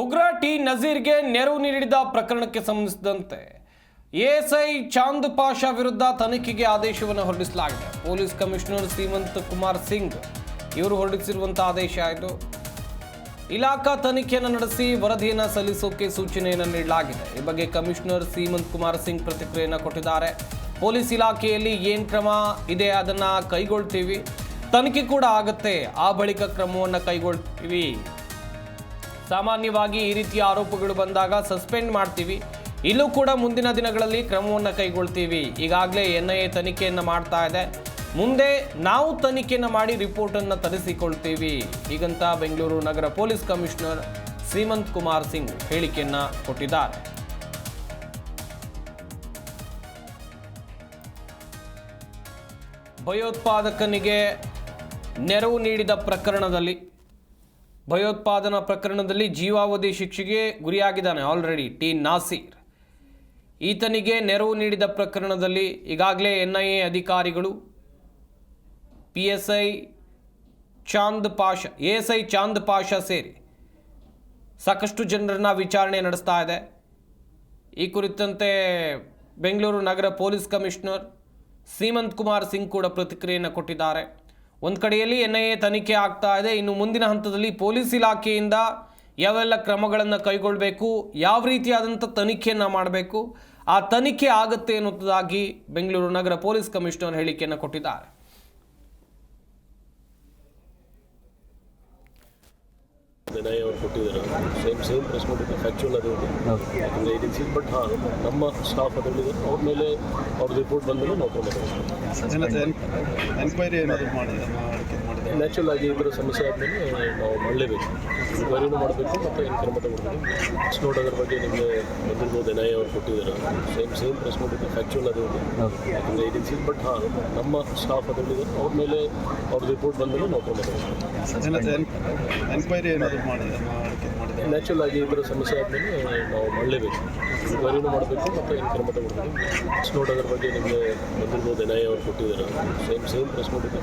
ಉಗ್ರ ಟಿ ನಜೀರ್ಗೆ ನೆರವು ನೀಡಿದ ಪ್ರಕರಣಕ್ಕೆ ಸಂಬಂಧಿಸಿದಂತೆ ಎಎಸ್ಐ ಚಾಂದ್ ಪಾಷಾ ವಿರುದ್ಧ ತನಿಖೆಗೆ ಆದೇಶವನ್ನು ಹೊರಡಿಸಲಾಗಿದೆ. ಪೊಲೀಸ್ ಕಮಿಷನರ್ ಸೀಮಂತ್ ಕುಮಾರ್ ಸಿಂಗ್ ಇವರು ಹೊರಡಿಸಿರುವಂತಹ ಆದೇಶ ಆಯಿತು ಇಲಾಖಾ ತನಿಖೆಯನ್ನು ನಡೆಸಿ ವರದಿಯನ್ನು ಸಲ್ಲಿಸೋಕೆ ಸೂಚನೆಯನ್ನು ನೀಡಲಾಗಿದೆ. ಈ ಬಗ್ಗೆ ಕಮಿಷನರ್ ಸೀಮಂತ್ ಕುಮಾರ್ ಸಿಂಗ್ ಪ್ರತಿಕ್ರಿಯೆಯನ್ನು ಕೊಟ್ಟಿದ್ದಾರೆ. ಪೊಲೀಸ್ ಇಲಾಖೆಯಲ್ಲಿ ಏನು ಕ್ರಮ ಇದೆ ಅದನ್ನು ಕೈಗೊಳ್ತೀವಿ. ತನಿಖೆ ಕೂಡ ಆಗುತ್ತೆ. ಆ ಬಳಿಕ ಕ್ರಮವನ್ನು ಕೈಗೊಳ್ತೀವಿ. ಸಾಮಾನ್ಯವಾಗಿ ಈ ರೀತಿಯ ಆರೋಪಗಳು ಬಂದಾಗ ಸಸ್ಪೆಂಡ್ ಮಾಡ್ತೀವಿ. ಇಲ್ಲೂ ಕೂಡ ಮುಂದಿನ ದಿನಗಳಲ್ಲಿ ಕ್ರಮವನ್ನು ಕೈಗೊಳ್ತೀವಿ. ಈಗಾಗಲೇ ಎನ್ ಐ ಎ ತನಿಖೆಯನ್ನು ಮಾಡ್ತಾ ಇದೆ. ಮುಂದೆ ನಾವು ತನಿಖೆಯನ್ನು ಮಾಡಿ ರಿಪೋರ್ಟನ್ನು ತರಿಸಿಕೊಳ್ತೀವಿ. ಹೀಗಂತ ಬೆಂಗಳೂರು ನಗರ ಪೊಲೀಸ್ ಕಮಿಷನರ್ ಶ್ರೀಮಂತ್ ಕುಮಾರ್ ಸಿಂಗ್ ಹೇಳಿಕೆಯನ್ನು ಕೊಟ್ಟಿದ್ದಾರೆ. ಭಯೋತ್ಪಾದಕನಿಗೆ ನೆರವು ನೀಡಿದ ಪ್ರಕರಣದಲ್ಲಿ ಭಯೋತ್ಪಾದನಾ ಪ್ರಕರಣದಲ್ಲಿ ಜೀವಾವಧಿ ಶಿಕ್ಷೆಗೆ ಗುರಿಯಾಗಿದ್ದಾನೆ ಆಲ್ರೆಡಿ ಟಿ ನಾಸೀರ್. ಈತನಿಗೆ ನೆರವು ನೀಡಿದ ಪ್ರಕರಣದಲ್ಲಿ ಈಗಾಗಲೇ ಎನ್ ಐ ಎ ಅಧಿಕಾರಿಗಳು P S I Chand Pasha A S I Chand Pasha ಸೇರಿ ಸಾಕಷ್ಟು ಜನರನ್ನ ವಿಚಾರಣೆ ನಡೆಸ್ತಾ ಇದೆ. ಈ ಕುರಿತಂತೆ ಬೆಂಗಳೂರು ನಗರ ಪೊಲೀಸ್ ಕಮಿಷನರ್ ಸೀಮಂತ್ ಕುಮಾರ್ ಸಿಂಗ್ ಕೂಡ ಪ್ರತಿಕ್ರಿಯೆಯನ್ನು ಕೊಟ್ಟಿದ್ದಾರೆ. ಒಂದು ಕಡೆಯಲ್ಲಿ ಎನ್ ಐ ಎ ತನಿಖೆ ಆಗ್ತಾ ಇದೆ. ಇನ್ನು ಮುಂದಿನ ಹಂತದಲ್ಲಿ ಪೊಲೀಸ್ ಇಲಾಖೆಯಿಂದ ಯಾವೆಲ್ಲ ಕ್ರಮಗಳನ್ನು ಕೈಗೊಳ್ಳಬೇಕು ಯಾವ ರೀತಿಯಾದಂಥ ತನಿಖೆಯನ್ನು ಮಾಡಬೇಕು, ಆ ತನಿಖೆ ಆಗುತ್ತೆ ಎನ್ನುವುದಾಗಿ ಬೆಂಗಳೂರು ನಗರ ಪೊಲೀಸ್ ಕಮಿಷನರ್ ಹೇಳಿಕೆಯನ್ನು ಕೊಟ್ಟಿದ್ದಾರೆ. ವಿನಯ್ ಅವ್ರು ಕೊಟ್ಟಿದ್ದಾರೆ. ಸೇಮ್ ಸೇಮ್ ಪ್ರೆಸ್ ನೋಟಿಗೆ ಫ್ಯಾಕ್ಚುಲ್ ಅದು ಇದೆ. ಯಾಕಂದರೆ ಏಜೆನ್ಸಿ ಬಟ್ ಹಾಂ ನಮ್ಮ ಸ್ಟಾಫ್ ಅದರಲ್ಲಿದೆ. ಅವ್ರ ಮೇಲೆ ಅವ್ರದ್ದು ರಿಪೋರ್ಟ್ ಬಂದಮೇಲೆ ನಾವು ಕ್ರಮ ತಗೊಳ್ತೀವಿ ಎನ್ಕ್ವೈರಿ ಏನಾದರೂ ಮಾಡಿದೆ ಮಾಡಿದೆ ನ್ಯಾಚುರಲ್ ಆಗಿ ಇದರ ಸಮಸ್ಯೆ ಆದಮೇಲೆ ನಾವು ಮಾಡಲೇಬೇಕು. ವರಿನೂ ಮಾಡಬೇಕು ಮತ್ತು ಏನು ಕ್ರಮ ತಗೊಳ್ಬೇಕು ಪ್ರೆಸ್ ನೋಟ್ ಅದ್ರ ಬಗ್ಗೆ ನಿಮಗೆ ಬಂದಿರ್ಬೋದು ವಿನಯ್ ಅವರು ಕೊಟ್ಟಿದ್ದಾರೆ. ಸೇಮ್ ಸೇಮ್ ಪ್ರೆಸ್ ನೋಟಿಗೆ ಫ್ಯಾಕ್ಚುಯಲ್ ಅದು ಇದೆ. ಯಾಕಂದರೆ ಏಜೆನ್ಸಿ ಬಟ್ ಹಾಂ ನಮ್ಮ ಸ್ಟಾಫ್ ಅದರಲ್ಲಿದೆ ಅವ್ರ ಮೇಲೆ ಅವ್ರದ್ದು ರಿಪೋರ್ಟ್ ಬಂದಮೇಲೆ ನಾವು ಕ್ರಮ ಏನಾದರೂ ನ್ಯಾಚುರಲ್ ಆಗಿ ಇದರ ಸಮಸ್ಯೆ ಆದಮೇಲೆ ನಾವು ಮಾಡಲೇಬೇಕು. ಇನ್ಕ್ವೈರಿನೂ ಮಾಡಬೇಕು ಮತ್ತು ಏನು ಕ್ರಮ ತಗೊಳ್ಬೇಕು ಪ್ರೆಸ್ ನೋಟ್ ಅದ್ರ ಬಗ್ಗೆ ನಿಮಗೆ ಬಂದಿರ್ಬೋದು ವಿನಯ್ ಅವರು ಕೊಟ್ಟಿದ್ದಾರೆ. Same same press ನೋಟಿಗೆ